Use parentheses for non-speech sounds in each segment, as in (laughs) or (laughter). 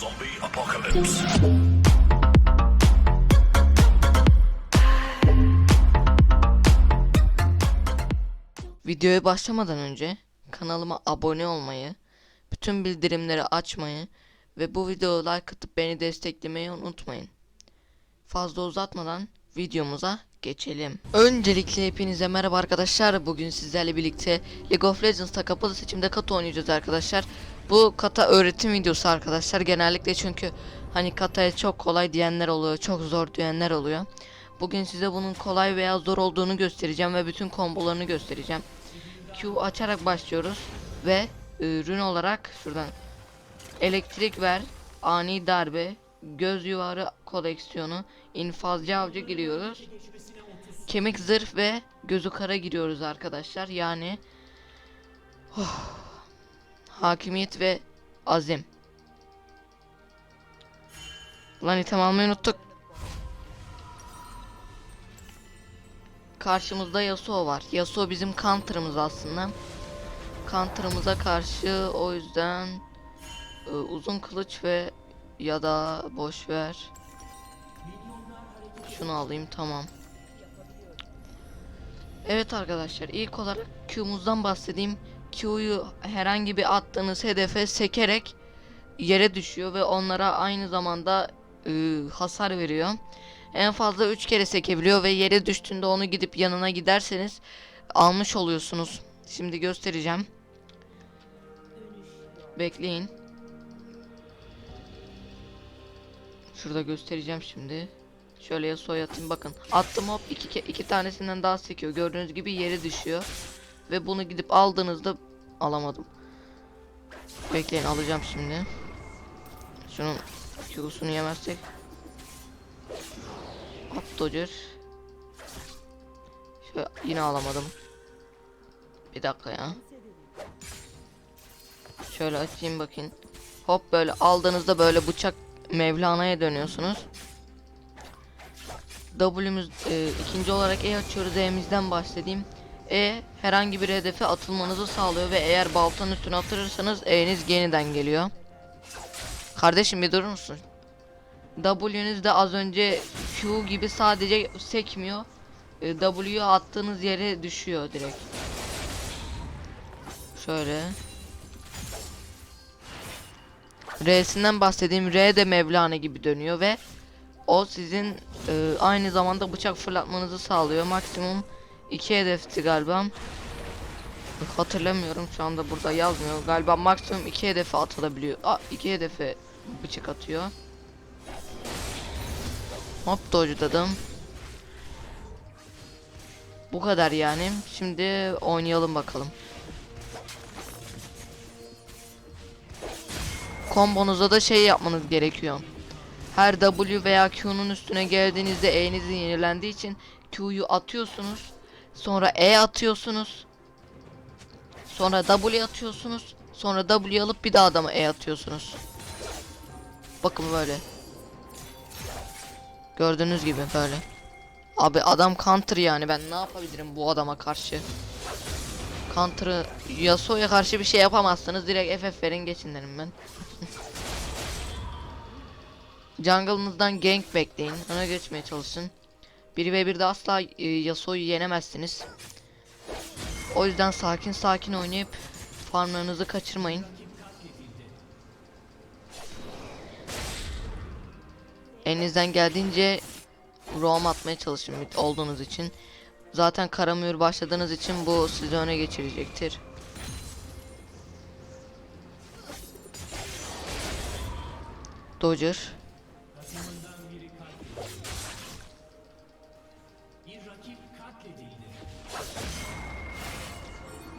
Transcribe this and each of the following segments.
Zombie apocalypse. Videoya başlamadan önce kanalıma abone olmayı, bütün bildirimleri açmayı ve bu videoya like atıp beni desteklemeyi unutmayın. Fazla uzatmadan videomuza geçelim. Öncelikle hepinize merhaba arkadaşlar. Bugün sizlerle birlikte League of Legends'ta kapalı seçimde kata oynayacağız arkadaşlar. Bu kata öğretim videosu arkadaşlar. Genellikle çünkü hani kataya çok kolay diyenler oluyor, çok zor diyenler oluyor. Bugün size bunun kolay veya zor olduğunu göstereceğim ve bütün kombolarını göstereceğim. Q açarak başlıyoruz ve ürün olarak şuradan elektrik ver, ani darbe, göz yuvarı koleksiyonu, infazcı avcı giriyoruz. Kemik zırh ve gözü kara giriyoruz arkadaşlar. Yani oh, hakimiyet ve azim. Lan item almayı unuttuk. Karşımızda Yasuo var. Yasuo bizim counter'ımız aslında. Counter'ımıza karşı o yüzden e, uzun kılıç ve ya da boş ver. Şunu alayım tamam. Evet arkadaşlar ilk olarak Q'muzdan bahsedeyim. Q'yu herhangi bir attığınız hedefe sekerek yere düşüyor ve onlara aynı zamanda e, hasar veriyor. En fazla 3 kere sekebiliyor ve yere düştüğünde onu gidip yanına giderseniz almış oluyorsunuz. Şimdi göstereceğim. Bekleyin. Şurada göstereceğim şimdi. Şöyle Yasuo'ya atayım bakın. Attım hop iki, iki tanesinden daha sekiyor. Gördüğünüz gibi yere düşüyor. Ve bunu gidip aldığınızda alamadım. Bekleyin alacağım şimdi. Şunun Q'sunu yemezsek. Hop Dodger. Şöyle yine alamadım. Bir dakika ya. Şöyle açayım bakayım. Hop böyle aldığınızda böyle bıçak Mevlana'ya dönüyorsunuz. W'müz e, ikinci olarak E açıyoruz. E'mizden bahsedeyim. E herhangi bir hedefe atılmanızı sağlıyor ve eğer baltanın üstüne atırırsanız E'niz yeniden geliyor. Kardeşim bir durur musun? W'nüz de az önce Q gibi sadece sekmiyor. E, W'yu attığınız yere düşüyor direkt. Şöyle. R'sinden bahsedeyim. R de Mevlana gibi dönüyor ve o sizin e, aynı zamanda bıçak fırlatmanızı sağlıyor. Maksimum iki hedefti galiba. Hatırlamıyorum şu anda burada yazmıyor. Galiba maksimum iki hedefe atılabiliyor. Aa, iki hedefe bıçak atıyor. Hop dodge'ladım. Bu kadar yani. Şimdi oynayalım bakalım. Kombonuza da şey yapmanız gerekiyor. Her W veya Q'nun üstüne geldiğinizde E'nizin yenilendiği için Q'yu atıyorsunuz. Sonra E atıyorsunuz. Sonra W atıyorsunuz. Sonra W alıp bir daha adama E atıyorsunuz. Bakın böyle. Gördüğünüz gibi böyle. Abi adam counter yani ben ne yapabilirim bu adama karşı? Counter'ı Yasuo'ya karşı bir şey yapamazsınız. Direkt FF verin geçin derim ben. (laughs) Jungle'ınızdan gank bekleyin. Ona geçmeye çalışın. 1v1'de asla e, Yasuo'yu yenemezsiniz. O yüzden sakin sakin oynayıp farmlarınızı kaçırmayın. Elinizden geldiğince roam atmaya çalışın olduğunuz için. Zaten Karamür başladığınız için bu sizi öne geçirecektir. Dodger.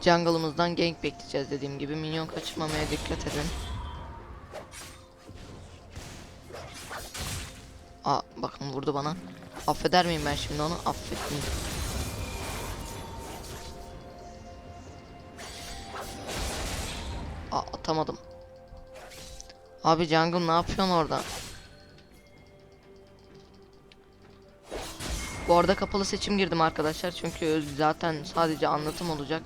Jungle'ımızdan gank bekleyeceğiz dediğim gibi. Minyon kaçırmamaya dikkat edin. Aa bakın vurdu bana. Affeder miyim ben şimdi onu? Affetmeyeyim. Aa atamadım. Abi Jungle ne yapıyorsun orada? Bu arada kapalı seçim girdim arkadaşlar çünkü zaten sadece anlatım olacak.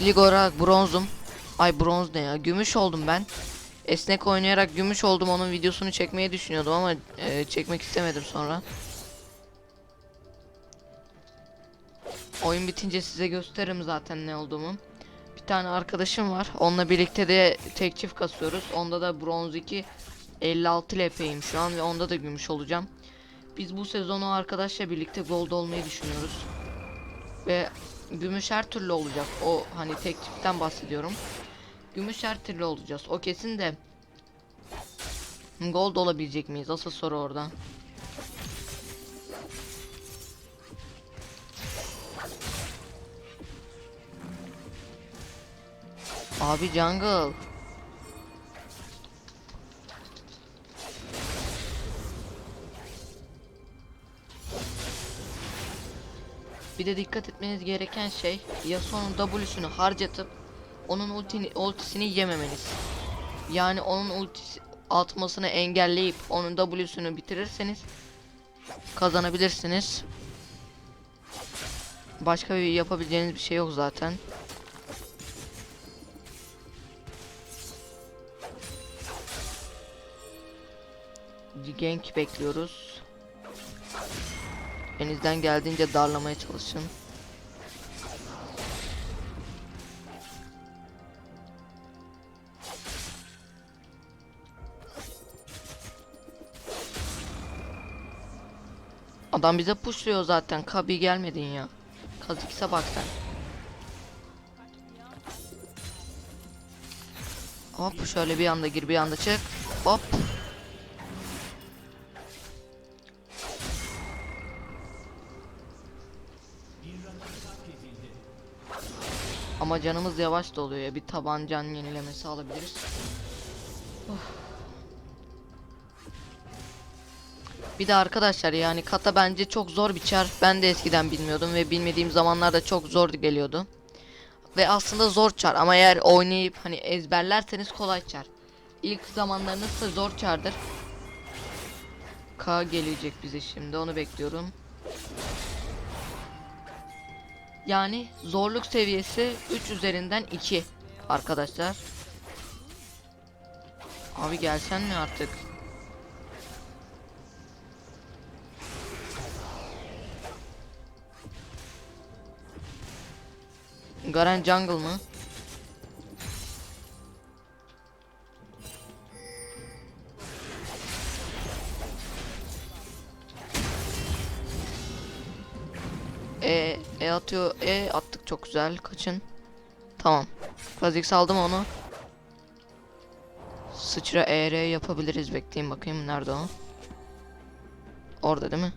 Lig olarak bronzum. Ay bronz ne ya? Gümüş oldum ben. esnek oynayarak gümüş oldum onun videosunu çekmeyi düşünüyordum ama e, çekmek istemedim sonra. Oyun bitince size gösteririm zaten ne olduğumu. Bir tane arkadaşım var. Onunla birlikte de tek çift kasıyoruz. Onda da bronz 2 56 LP'yim şu an ve onda da gümüş olacağım. Biz bu sezonu arkadaşla birlikte gold olmayı düşünüyoruz. Ve gümüş her türlü olacak. O hani tek çiftten bahsediyorum. Gümüş her türlü olacağız. O kesin de gold olabilecek miyiz? Asıl soru orada. Abi jungle. Bir de dikkat etmeniz gereken şey Yasuo'nun W'sunu harcatıp onun ultini, ultisini yememeniz. Yani onun ultisi atmasını engelleyip onun W'sunu bitirirseniz kazanabilirsiniz. Başka bir yapabileceğiniz bir şey yok zaten. Gank bekliyoruz. Elinizden geldiğince darlamaya çalışın. Adam bize pushluyor zaten. Kabi gelmedin ya. Kazikse bak sen. Hop şöyle bir anda gir bir anda çık. Hop. Ama canımız yavaş da oluyor ya. Bir tabancan yenilemesi alabiliriz. Of. Bir de arkadaşlar yani kata bence çok zor bir çar. Ben de eskiden bilmiyordum ve bilmediğim zamanlarda çok zor geliyordu. Ve aslında zor çar ama eğer oynayıp hani ezberlerseniz kolay çar. İlk zamanlarınızda zor çardır. K gelecek bize şimdi onu bekliyorum. Yani zorluk seviyesi 3 üzerinden 2 arkadaşlar. Abi gelsen mi artık? Garen jungle mı? Atıyor. E attık çok güzel. Kaçın. Tamam. Kha'Zix aldım onu. Sıçra ER yapabiliriz. Bekleyin bakayım nerede o? Orada değil mi?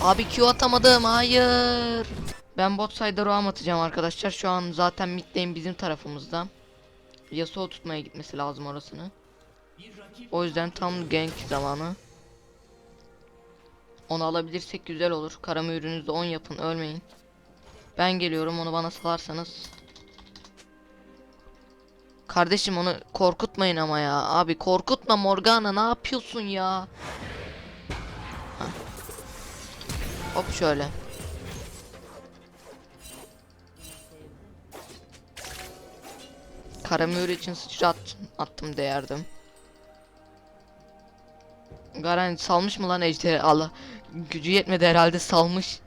Abi Q atamadım. Hayır. Ben bot side'a roam atacağım arkadaşlar. Şu an zaten mid bizim tarafımızda. Yasuo tutmaya gitmesi lazım orasını. O yüzden tam gank zamanı. Onu alabilirsek güzel olur. Karama ürününüzde 10 yapın ölmeyin. Ben geliyorum onu bana salarsanız. Kardeşim onu korkutmayın ama ya. Abi korkutma Morgana ne yapıyorsun ya? Hop şöyle. Karamür için sıçra at- attım değerdim. Garen salmış mı lan ejderi? Allah. Gücü yetmedi herhalde salmış.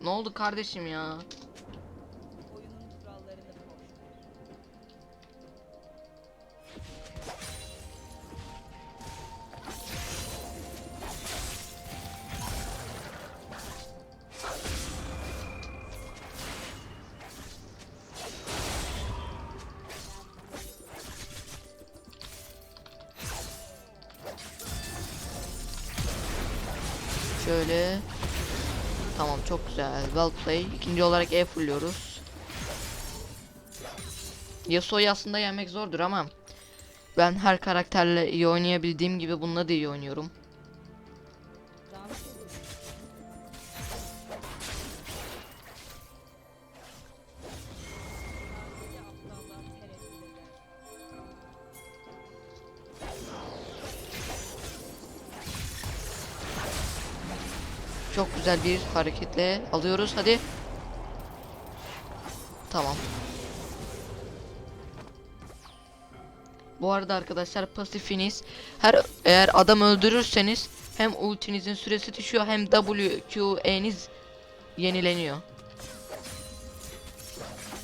Ne oldu kardeşim ya? Well play. İkinci olarak E fulluyoruz. Yasuo'yu aslında yenmek zordur ama ben her karakterle iyi oynayabildiğim gibi bununla da iyi oynuyorum. Güzel bir hareketle alıyoruz. Hadi. Tamam. Bu arada arkadaşlar pasifiniz her eğer adam öldürürseniz hem ultinizin süresi düşüyor hem W, Q, E'niz yenileniyor.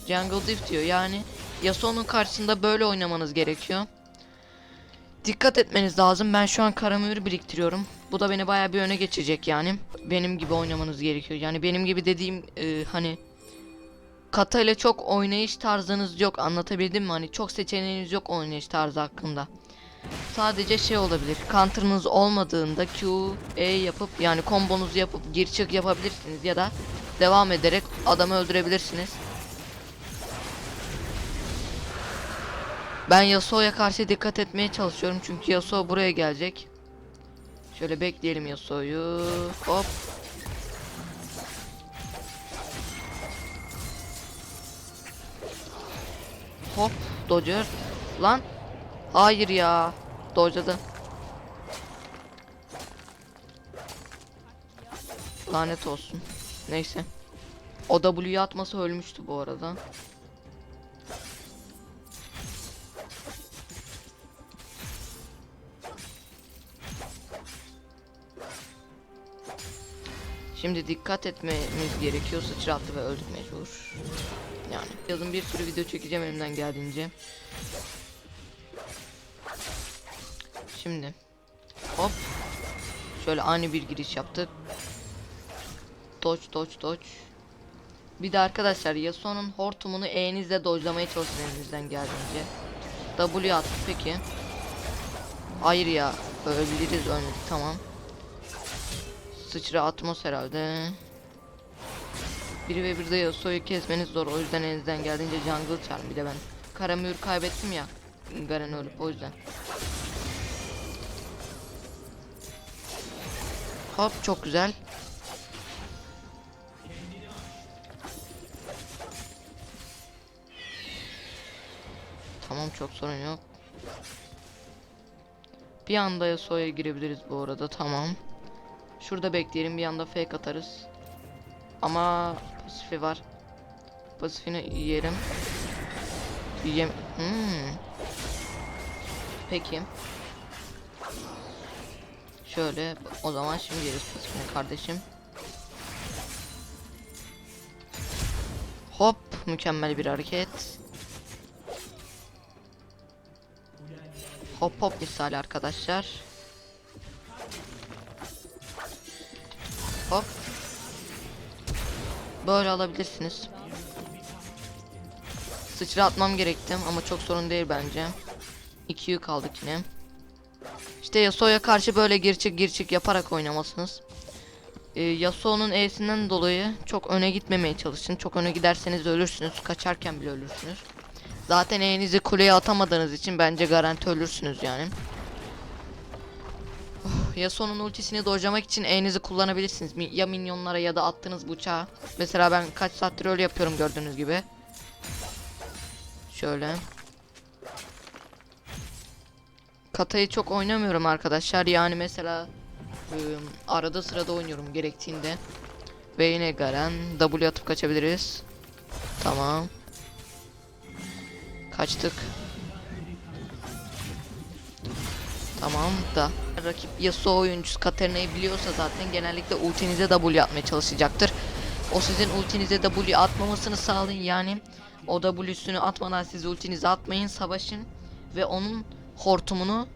Jungle Diff diyor yani Yasuo'nun karşısında böyle oynamanız gerekiyor. Dikkat etmeniz lazım. Ben şu an karamür biriktiriyorum. Bu da beni bayağı bir öne geçecek yani. Benim gibi oynamanız gerekiyor. Yani benim gibi dediğim e, hani kata ile çok oynayış tarzınız yok. Anlatabildim mi? Hani çok seçeneğiniz yok oynayış tarzı hakkında. Sadece şey olabilir. Counter'ınız olmadığında Q, E yapıp yani kombonuzu yapıp gir çık yapabilirsiniz ya da devam ederek adamı öldürebilirsiniz. Ben Yasuo'ya karşı dikkat etmeye çalışıyorum çünkü Yasuo buraya gelecek. Şöyle bekleyelim Yasuo'yu. Hop. Hop. Dodger. Lan. Hayır ya. Dodge'ladı. Lanet olsun. Neyse. O W'yu atması ölmüştü bu arada. Şimdi dikkat etmemiz gerekiyor. Sıçrattı ve öldük mecbur. Yani yazın bir sürü video çekeceğim elimden geldiğince. Şimdi hop şöyle ani bir giriş yaptık. Dodge dodge dodge. Bir de arkadaşlar Yasuo'nun hortumunu E'nizle dodge'lamaya çalışın elinizden geldiğince. W attı peki. Hayır ya ölebiliriz ölmedik tamam. Sıçra atmos herhalde. 1 ve 1'de Yasuo'yu kesmeniz zor. O yüzden elinizden geldiğince jungle çağırın. Bir de ben Karamür kaybettim ya. Garen ölüp o yüzden. Hop çok güzel. Tamam çok sorun yok. Bir anda Yasuo'ya girebiliriz bu arada tamam. Şurada bekleyelim bir anda fake atarız. Ama pasifi var. Pasifini yiyelim. Yiyem. Hmm. Peki. Şöyle o zaman şimdi yeriz pasifini kardeşim. Hop mükemmel bir hareket. Hop hop misali arkadaşlar. Hop. Böyle alabilirsiniz. Sıçra atmam gerekti ama çok sorun değil bence. 2 yük yine. İşte Yasuo'ya karşı böyle gir çık gir çık yaparak oynamalısınız. Ee, Yasuo'nun E'sinden dolayı çok öne gitmemeye çalışın. Çok öne giderseniz ölürsünüz. Kaçarken bile ölürsünüz. Zaten E'nizi kuleye atamadığınız için bence garanti ölürsünüz yani. Yasuo'nun ultisini dojlamak için E'nizi kullanabilirsiniz. Ya minyonlara ya da attığınız bıçağa. Mesela ben kaç saattir öyle yapıyorum gördüğünüz gibi. Şöyle. Katayı çok oynamıyorum arkadaşlar. Yani mesela ıı, arada sırada oynuyorum gerektiğinde. Ve Garen W atıp kaçabiliriz. Tamam. Kaçtık. Tamam da rakip Yasuo oyuncusu Katarina'yı biliyorsa zaten genellikle ultinize W atmaya çalışacaktır. O sizin ultinize W atmamasını sağlayın yani. O W'sünü atmadan siz ultinize atmayın savaşın ve onun hortumunu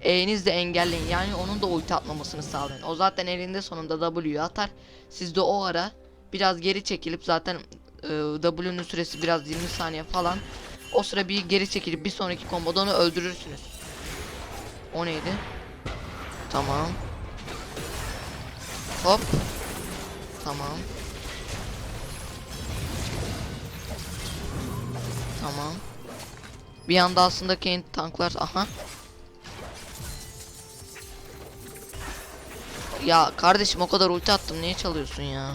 E'nizle engelleyin. Yani onun da ulti atmamasını sağlayın. O zaten elinde sonunda W'yu atar. Siz de o ara biraz geri çekilip zaten e, W'nun süresi biraz 20 saniye falan. O sıra bir geri çekilip bir sonraki komboda onu öldürürsünüz. O neydi? Tamam. Hop. Tamam. Tamam. Bir anda aslında Kane tanklar aha. Ya kardeşim o kadar ulti attım niye çalıyorsun ya?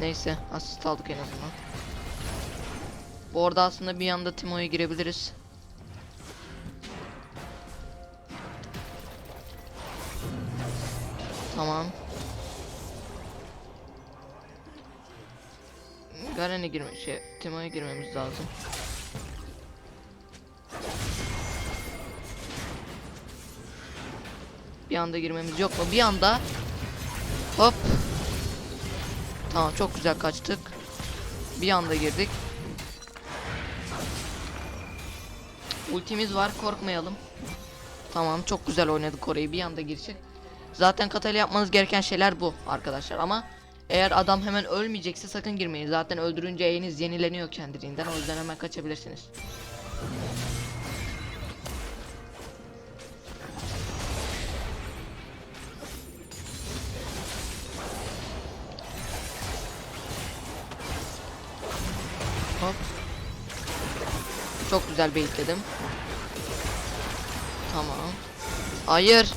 Neyse asist aldık en azından. Bu arada aslında bir anda Timo'ya girebiliriz. Tamam. Garen'e girme şey, Temo'ya girmemiz lazım. Bir anda girmemiz yok mu? Bir anda hop. Tamam çok güzel kaçtık. Bir anda girdik. Ultimiz var korkmayalım. Tamam çok güzel oynadık orayı bir anda girecek. Zaten katayla yapmanız gereken şeyler bu arkadaşlar ama eğer adam hemen ölmeyecekse sakın girmeyin. Zaten öldürünce E'niz yenileniyor kendiliğinden o yüzden hemen kaçabilirsiniz. Hop. Çok güzel baitledim. Tamam. Hayır.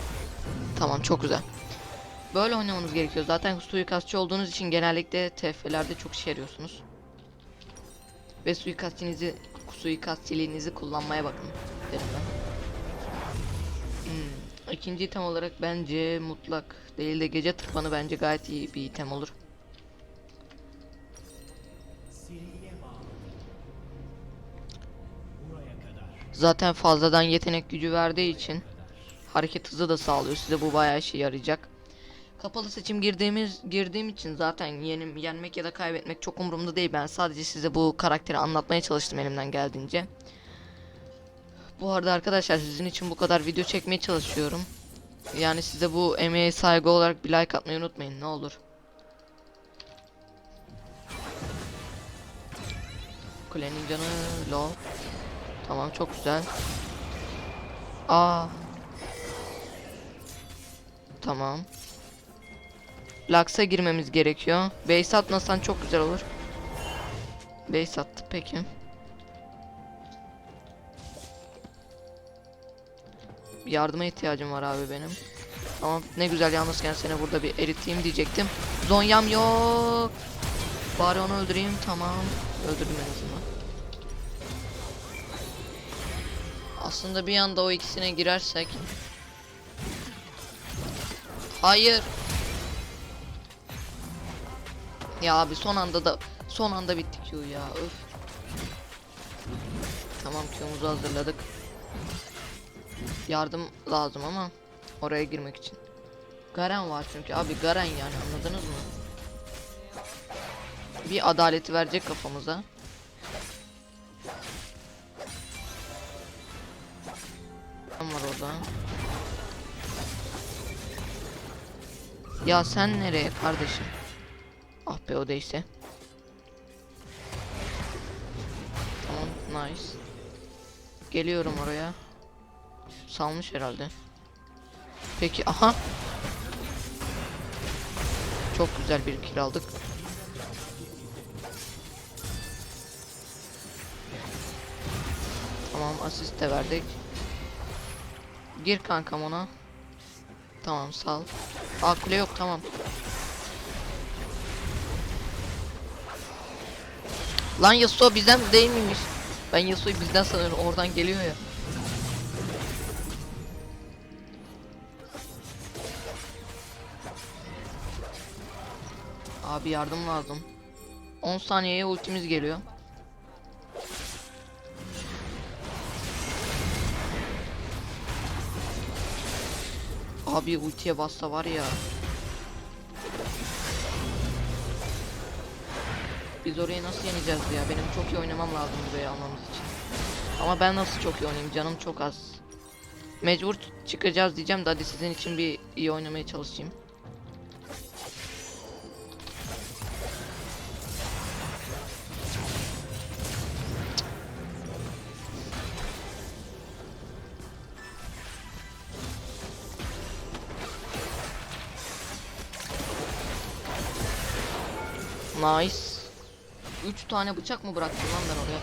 Tamam çok güzel. Böyle oynamanız gerekiyor. Zaten suikastçı olduğunuz için genellikle TF'lerde çok işe yarıyorsunuz. Ve suikastçinizi suikastçiliğinizi kullanmaya bakın. Hmm. İkinci item olarak bence mutlak değil de gece tırpanı bence gayet iyi bir item olur. Zaten fazladan yetenek gücü verdiği için hareket hızı da sağlıyor. Size bu bayağı işe yarayacak. Kapalı seçim girdiğimiz girdiğim için zaten yenim, yenmek ya da kaybetmek çok umurumda değil. Ben sadece size bu karakteri anlatmaya çalıştım elimden geldiğince. Bu arada arkadaşlar sizin için bu kadar video çekmeye çalışıyorum. Yani size bu emeğe saygı olarak bir like atmayı unutmayın ne olur. Kulenin canı low. Tamam çok güzel. Aa. Tamam. Lux'a girmemiz gerekiyor. Base atmasan çok güzel olur. Base attı peki. Yardıma ihtiyacım var abi benim. Tamam ne güzel yalnızken seni burada bir eriteyim diyecektim. Zonyam yok. Bari onu öldüreyim tamam. Öldürdüm en azından. Aslında bir anda o ikisine girersek. Hayır. Ya abi son anda da son anda bitti Q ya. Öf. Tamam Q'muzu hazırladık. Yardım lazım ama oraya girmek için. Garen var çünkü abi Garen yani anladınız mı? Bir adaleti verecek kafamıza. Var orada. Ya sen nereye kardeşim? Ah be o değilse. Tamam nice. Geliyorum oraya. Salmış herhalde. Peki aha. Çok güzel bir kill aldık. Tamam asist de verdik. Gir kankam ona. Tamam sal. Aa kule yok tamam. Lan Yasuo bizden değil miymiş? Ben Yasuo'yu bizden sanıyorum oradan geliyor ya. Abi yardım lazım. 10 saniyeye ultimiz geliyor. Abi ultiye bassa var ya. Biz orayı nasıl yeneceğiz ya? Benim çok iyi oynamam lazım burayı almamız için. Ama ben nasıl çok iyi oynayayım? Canım çok az. Mecbur çıkacağız diyeceğim de hadi sizin için bir iyi oynamaya çalışayım. Nice. 3 tane bıçak mı bıraktım lan ben oraya?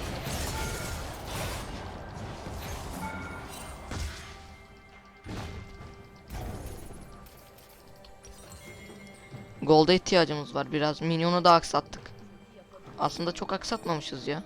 Gold'a ihtiyacımız var biraz. Minyonu da aksattık. Aslında çok aksatmamışız ya.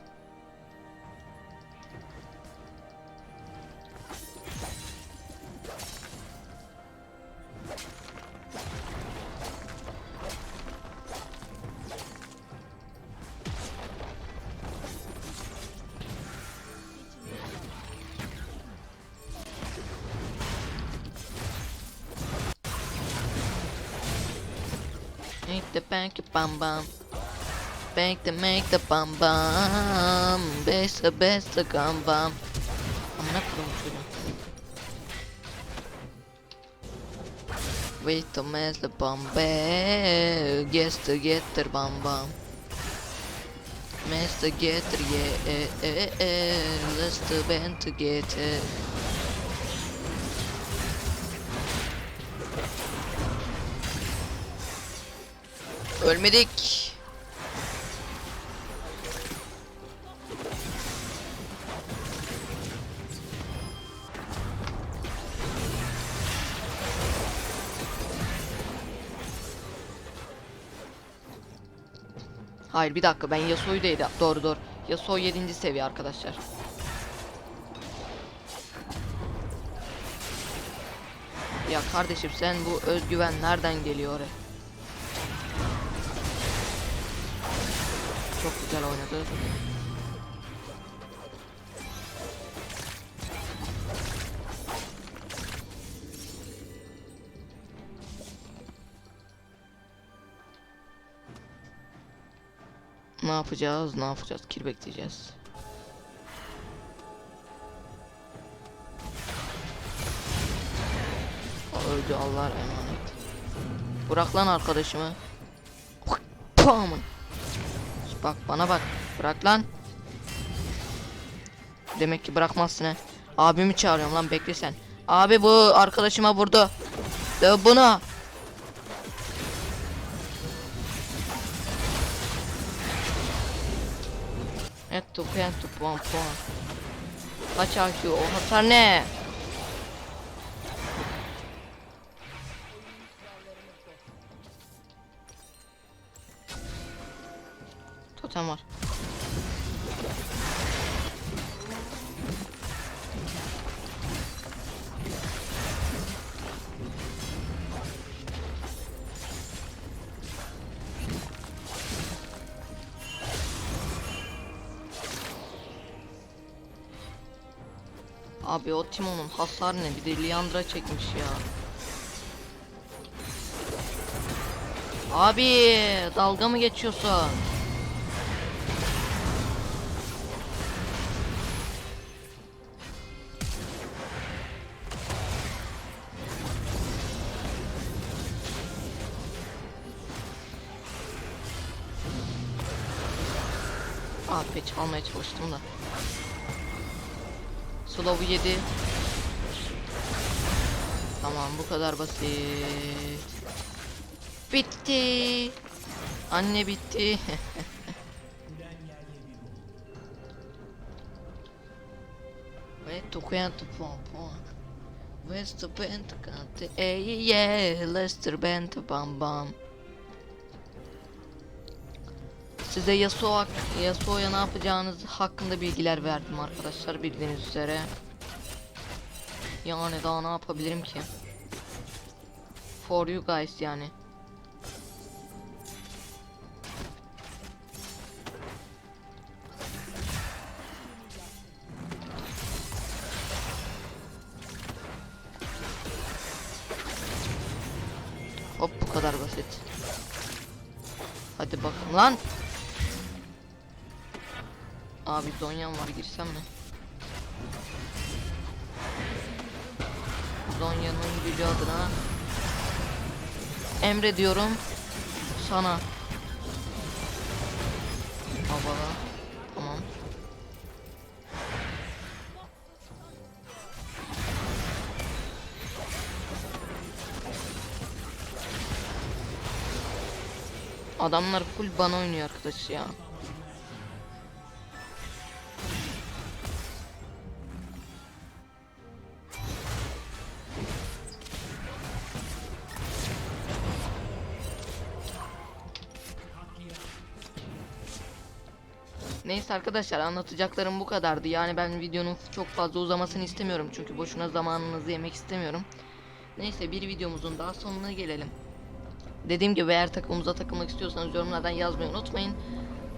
Make the bank bam bam. Bank the make the bam bam. Best the best the gam bam. Amına koyayım çocuğum. Wait to mess the bam bam. Guess the bam bam. Mess to get the yeah eh eh eh. Let's the band to get it. Ölmedik. Hayır bir dakika ben Yasuo'yu değil doğru doğru. Yasuo 7. seviye arkadaşlar. Ya kardeşim sen bu özgüven nereden geliyor? oraya? Çok güzel oynadı. Ne yapacağız? Ne yapacağız? Kill bekleyeceğiz. Öldü Allah emanet. Bırak lan arkadaşımı. Pam. Bak bana bak. Bırak lan. Demek ki bırakmazsın he. Abimi çağırıyorum lan bekle sen. Abi bu arkadaşıma vurdu. Döv bunu. Et tu pen tu puan puan. Kaç IQ o hasar ne? Abi o Timon'un hasar ne? Bir de Liandra çekmiş ya. Abi dalga mı geçiyorsun? Abi çalmaya çalıştım da. Slow'u yedi. Tamam bu kadar basit. Bitti. Anne bitti. (laughs) Ve dokuyan pom pom. West bent kante ey yeah Lester bent bam bam. Size Yasuo Yasuo'ya ne yapacağınız hakkında bilgiler verdim arkadaşlar bildiğiniz üzere. Yani daha ne yapabilirim ki? For you guys yani. Hop bu kadar basit. Hadi bakalım lan. Abi Zonya'm var girsem mi? Zonya'nın gücü adına Emre diyorum sana. Baba. Tamam. Adamlar full bana oynuyor arkadaş ya. Neyse arkadaşlar anlatacaklarım bu kadardı. Yani ben videonun çok fazla uzamasını istemiyorum. Çünkü boşuna zamanınızı yemek istemiyorum. Neyse bir videomuzun daha sonuna gelelim. Dediğim gibi eğer takımımıza takılmak istiyorsanız yorumlardan yazmayı unutmayın.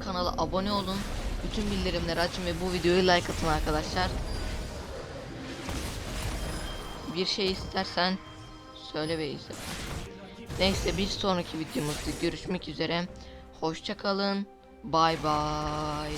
Kanala abone olun. Bütün bildirimleri açın ve bu videoyu like atın arkadaşlar. Bir şey istersen söyle ve izle. Neyse bir sonraki videomuzda görüşmek üzere. Hoşça kalın. Bay bay.